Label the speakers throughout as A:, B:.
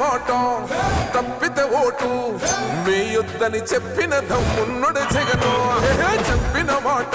A: మాట తప్పితే ఓటు. వేయొద్దని చెప్పిన దమ్మున్నడు జగను. చెప్పిన మాట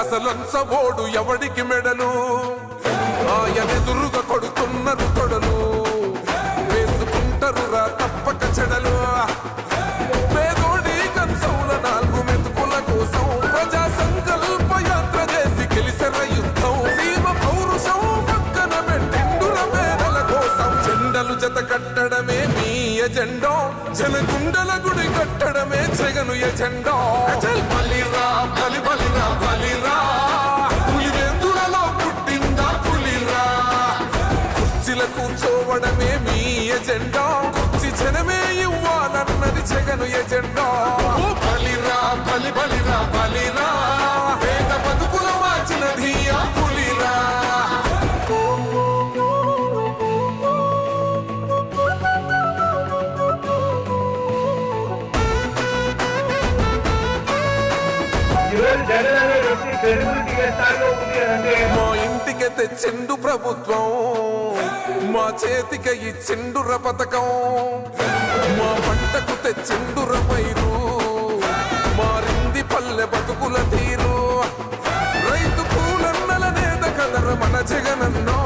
A: అసలంచబోడు ఎవడికి మెడలు? ఆయనెదురుగా కొడుతున్నారు తొడలు వేసుకుంటారు రా తప్పక చెడలు. పేదోడి కంచౌల నాలుగు మెతుకుల కోసం ప్రజా సంకల్ప యాత్ర చేసి గెలిసిన యుద్ధం. సీమ పౌరుషం పక్కన పెట్టిండుర పేదల కోసం. జెండలు జత కట్టడమే మీ ఎజెండా. జనగుండల గుడి కట్టడమే జగను ఎజెండా. కూర్చోవడమే మీ ఎజెండా. కుర్చీ జనమే ఇవ్వాలన్నది జగను ఎజెండా. బలిరా బలి బలిరా. బలిరా వేద బతుకుల మార్చినది ఆ పులిరా. మా ఇంటికి తెచ్చిండు ప్రభుత్వం. మా చేతిక ఈ చెండుర పథకం మా పంటకు తెచ్చిండుర పైరు మారింది పల్లె బతుకుల తీరు. రైతు కూలన్నల నేత కదర మన జగనన్నో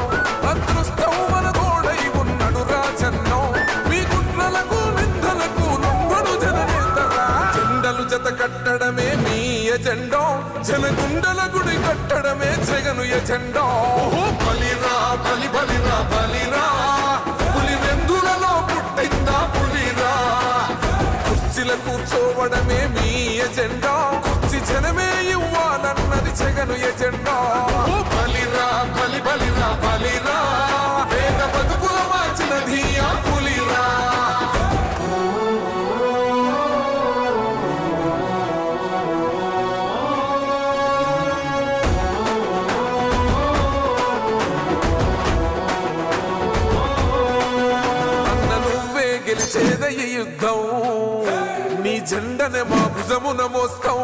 A: అదృష్టం మన గోడై ఉన్నడు రాజన్నో. మీ కుట్రలకు నిందలకు నొంగడు జననేతరా. చెండలు జత కట్టడమే మీ ఎజెండా జనగుండల గుడి కట్టడమే జగను ఎజెండా. కుర్చీల కూర్చోవడమే మీ ఎజెండా. కుర్చి జనమే ఇవ్వాలన్నది జగను ఎజెండా. బలిరా బలి బలిరా బలిరా. వేద బతుకుల మార్చినది ఆ పులిరా. అన్న యుద్ధం. జెండనే మా భుజమున మోస్తాం